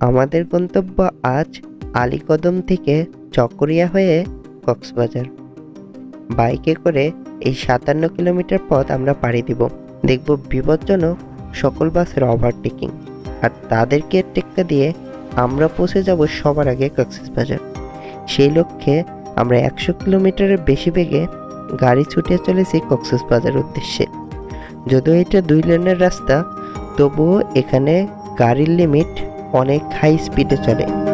আমাদের গন্তব্য আজ আলীকদম থেকে চকরিয়া হয়ে কক্সবাজার। বাইকে করে এই সাতান্ন কিলোমিটার পথ আমরা পাড়ি দিব। দেখব বিপজ্জনক সকল বাসের ওভারটেকিং আর তাদেরকে টেক্কা দিয়ে আমরা পৌঁছে যাব সবার আগে কক্সবাজার। সেই লক্ষ্যে আমরা একশো কিলোমিটারের বেশি বেগে গাড়ি ছুটে চলেছি কক্সবাজার উদ্দেশ্যে। যদিও এটা দুই লেনের রাস্তা, তবুও এখানে গাড়ির লিমিট অনেক হাই স্পিডে চলে।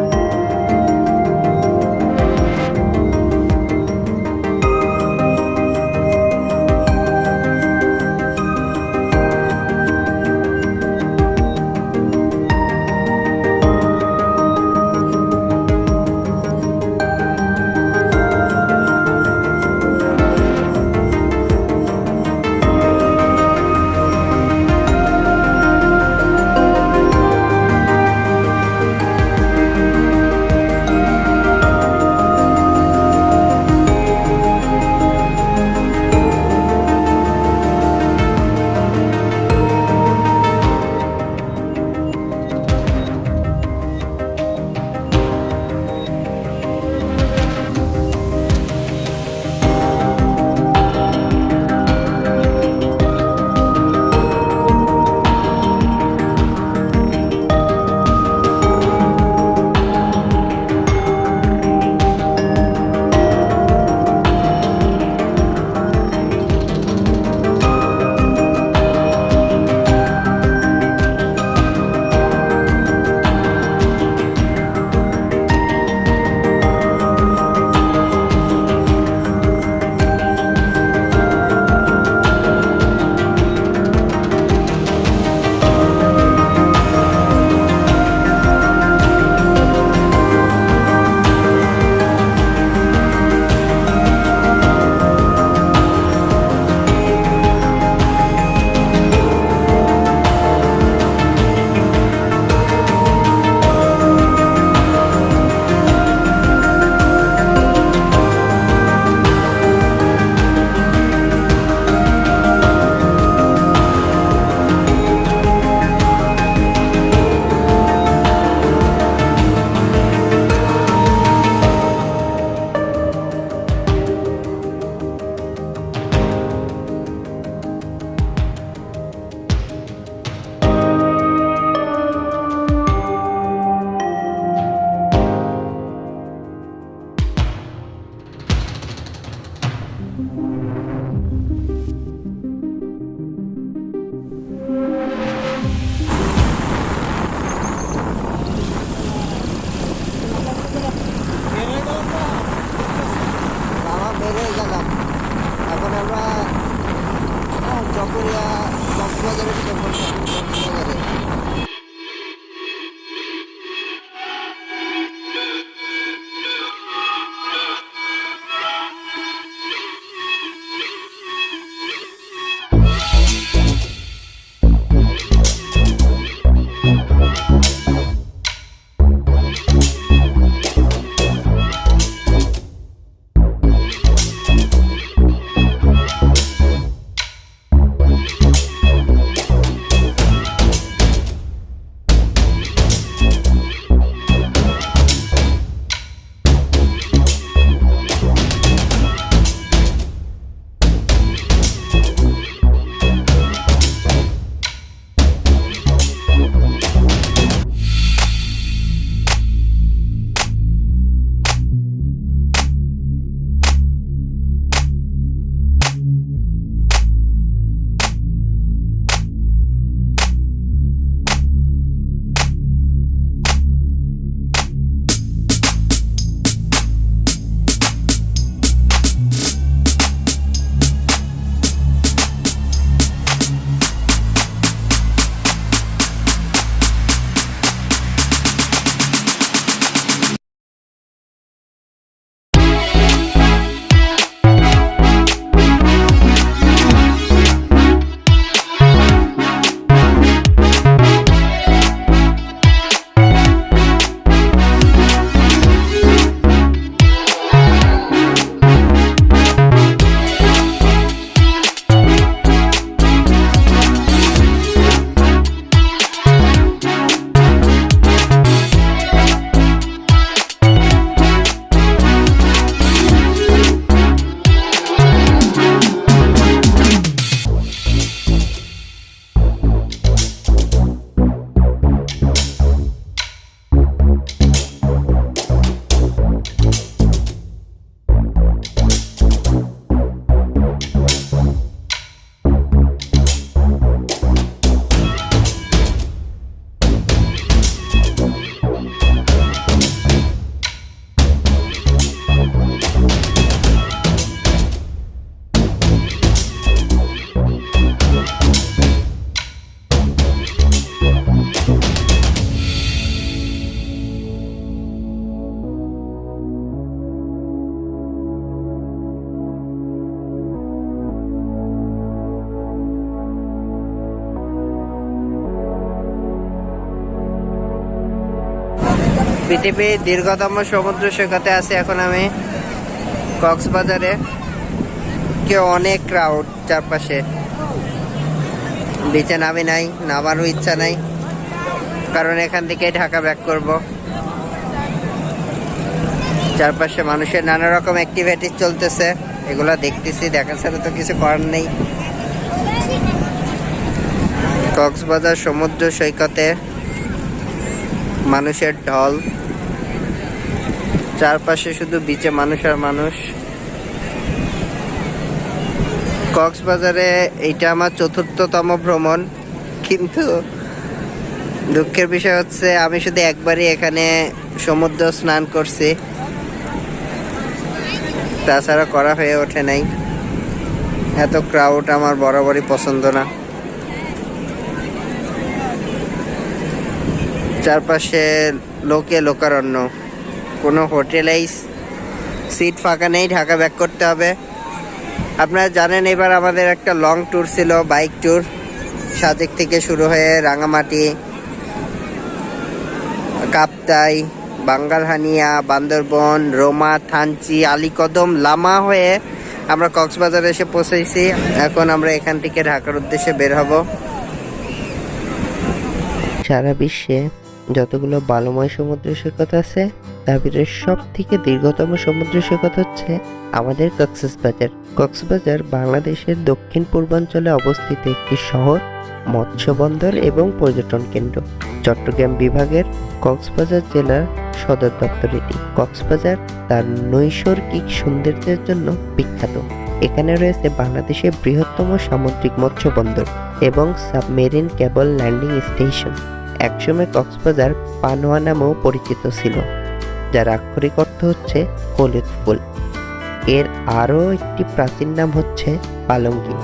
পৃথিবীর দীর্ঘতম সমুদ্র সৈকতে আছি। এখন আমি কক্সবাজারে। কেউ অনেক ক্রাউড চারপাশে। বিচে নামি নাই, নামারও ইচ্ছা নাই। কারণ এখান থেকেই ঢাকা ব্যাক করব। চারপাশে মানুষের নানা রকম অ্যাক্টিভিটিস চলতেছে। এগুলো দেখতেছি, দেখা ছাড়া তো কিছু করার নেই। কক্সবাজার সমুদ্র সৈকতে মানুষের ঢল। চারপাশে শুধু বিচে মানুষ আর মানুষ। কক্সবাজারে এইটা আমার চতুর্থতম ভ্রমণ, কিন্তু দুঃখের বিষয় হচ্ছে আমি শুধু একবারই এখানে সমুদ্র স্নান করছি। তাছাড়া করা হয়ে ওঠে নাই। এত ক্রাউড আমার বরাবরই পছন্দ না। চারপাশে লোকে লোকারণ্য। কোনো হোটেলেই সিট ফাঁকা নেই, ঢাকা ব্যাক করতে হবে। আপনারা জানেন এবার আমাদের একটা লং ট্যুর ছিল বাইক ট্যুর সাজেক থেকে শুরু হয়ে রাঙামাটি, কাপ্তাই, বাঙ্গালহানিয়া, বান্দরবন, রোমা, থানচি, আলীকদম লামা হয়ে আমরা কক্সবাজারে এসে পৌঁছেছি। এখন আমরা এখান থেকে ঢাকার উদ্দেশ্যে বের হব। সারা বিশ্বে যতগুলো বালুময় সমুদ্র সৈকত আছে, তার ভিতরে সব থেকে দীর্ঘতম সমুদ্র সৈকত হচ্ছে আমাদের কক্সবাজার। কক্সবাজার বাংলাদেশের দক্ষিণ পূর্বাঞ্চলে অবস্থিত একটি শহর মৎস্য বন্দর এবং পর্যটন কেন্দ্র। চট্টগ্রাম বিভাগের কক্সবাজার জেলার সদর দপ্তর এটি। কক্সবাজার তার নৈসর্গিক সৌন্দর্যের জন্য বিখ্যাত। এখানে রয়েছে বাংলাদেশের বৃহত্তম সামুদ্রিক মৎস্য বন্দর এবং সাবমেরিন কেবল ল্যান্ডিং স্টেশন। একসময় কক্সবাজার পানোয়া নামেও পরিচিত ছিল, যার আক্ষরিক অর্থ হচ্ছে হলুদ ফুল। এর আরও একটি প্রাচীন নাম হচ্ছে পালঙ্কি